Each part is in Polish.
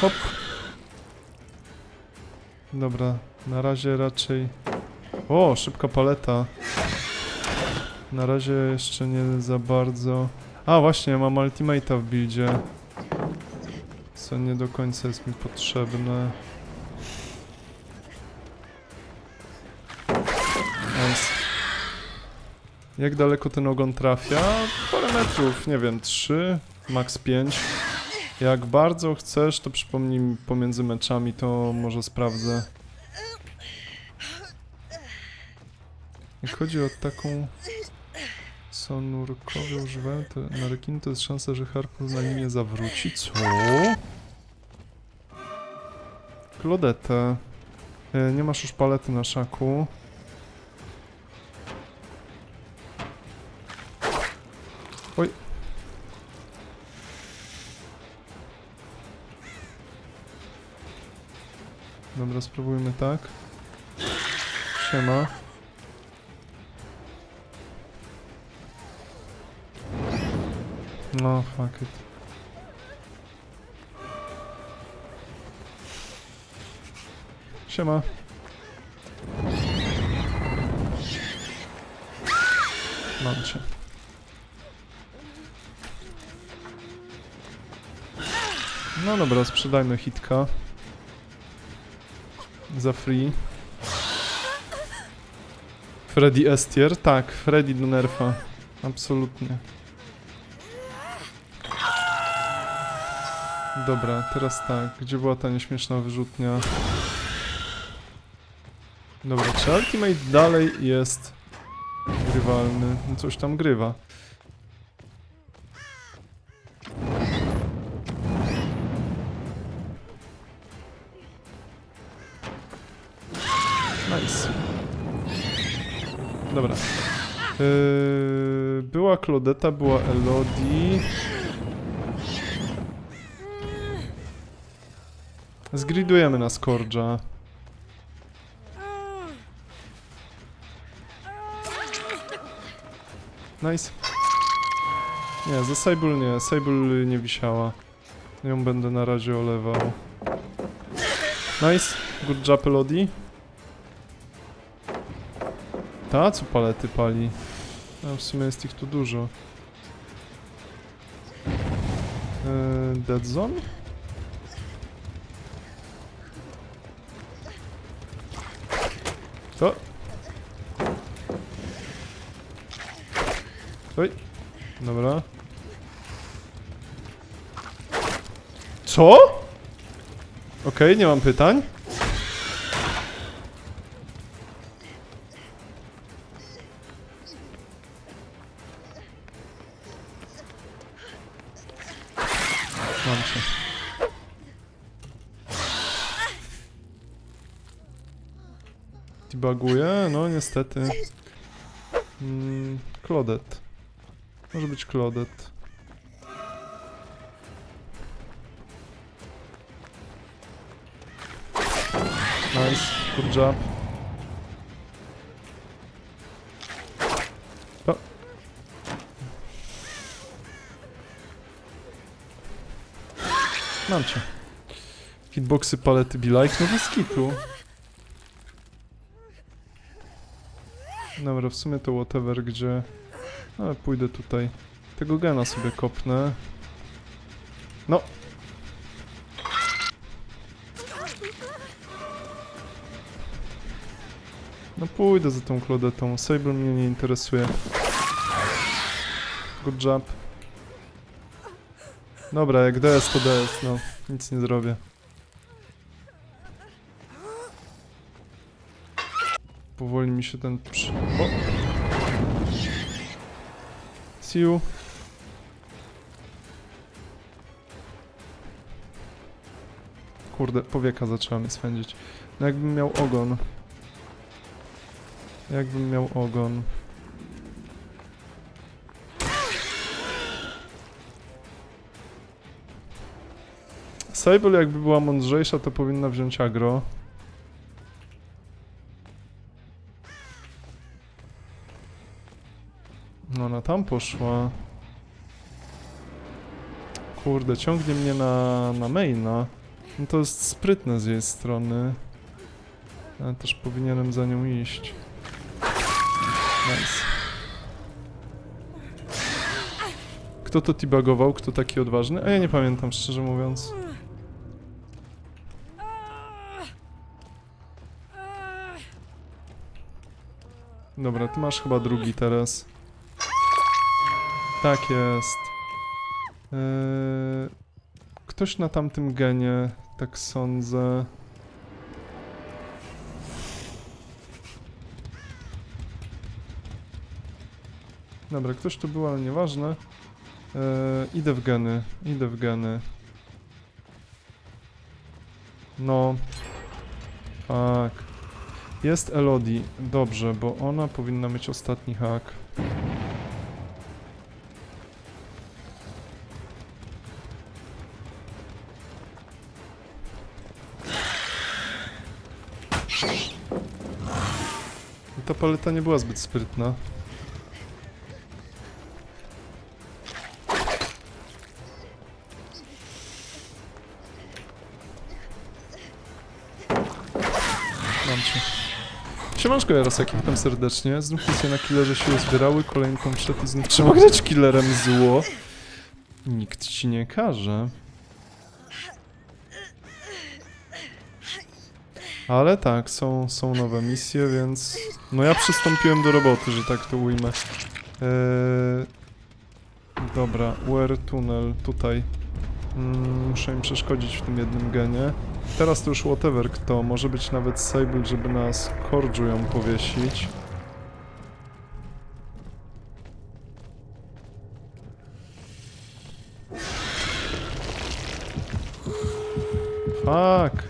Hop. Dobra, na razie raczej... O, szybka paleta. Na razie jeszcze nie za bardzo... A, właśnie, mam ultimate'a w buildzie. Co nie do końca jest mi potrzebne. Nice. Jak daleko ten ogon trafia? Parę metrów, nie wiem, 3, max 5. Jak bardzo chcesz, to przypomnij mi pomiędzy meczami, to może sprawdzę. Jak chodzi o taką co nurkowie używają, to na to jest szansa, że harpun na linię zawróci. Co? Klodetę. E, Nie masz już palety na szaku. Oj. Dobra, spróbujmy tak. Siema. No, fuck it. Siema. Mam cię. No dobra, sprzedajmy hitka. Za free. Freddy Estier? Tak, Freddy do nerfa. Absolutnie. Dobra, teraz tak. Gdzie była ta nieśmieszna wyrzutnia? Dobra, czy Ultimate dalej jest grywalny? No coś tam grywa. Nice. Dobra. Yy, była Claudeta, była Elodie. Zgridujemy na Scourge'a. Nice. Nie, za Sable nie. Sable nie wisiała. Ją będę na razie olewał. Nice. Good job, Elodie. Ta, co palety pali? A w sumie jest ich tu dużo. Eee, dead Zone? To. Oj. Dobra. Co? Okej, nie mam pytań. Cię. Debuguję? No niestety. Mm. Może być Klodet. Nice, good job. Mam cię. Hitboxy, palety, be like, no bez kitu. Dobra, w sumie to whatever, gdzie... Ale pójdę tutaj. Tego gena sobie kopnę. No. No pójdę za tą Claudetą. Sable mnie nie interesuje. Good job. Dobra, jak DS to DS, no. Nic nie zrobię. Powoli mi się ten przy... O! See you. Kurde, powieka zaczęła mnie swędzić. No jakbym miał ogon. Jakbym miał ogon. Sable jakby była mądrzejsza, to powinna wziąć agro. No ona tam poszła. Kurde, ciągnie mnie na, na maina. No to jest sprytne z jej strony. A też powinienem za nią iść. Nice. Kto to debugował? Kto taki odważny? A ja nie pamiętam, szczerze mówiąc. Dobra, ty masz chyba drugi teraz. Tak jest. Eee, ktoś na tamtym genie, tak sądzę. Dobra, ktoś tu był, ale nieważne. Eee, idę w geny, idę w geny. No. Tak. Jest Elodie. Dobrze, bo ona powinna mieć ostatni hak. Ta paleta nie była zbyt sprytna. Mam cię. Siemanczko Jarosek, witam serdecznie. Znów misje na killerze się uzbierały, kolejny tom wszedł i znów trzeba grać killerem zło. Nikt ci nie każe. Ale tak, są, są nowe misje, więc... No ja przystąpiłem do roboty, że tak to ujmę. Eee... Dobra, UR tunel, tutaj. Mm, muszę im przeszkodzić w tym jednym genie. Teraz to już whatever kto, może być nawet Sable, żeby nas Korju ją powiesić. Fuck!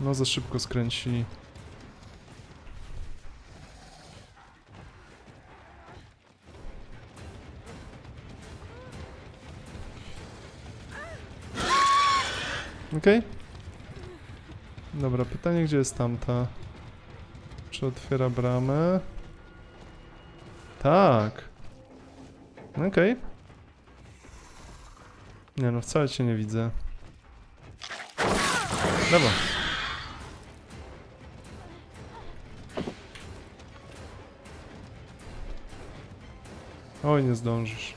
No za szybko skręcili. Okej. Dobra, pytanie, gdzie jest tamta? Czy otwiera bramę? Tak. Okej. Nie no, wcale cię nie widzę. Dobra. Oj, nie zdążysz.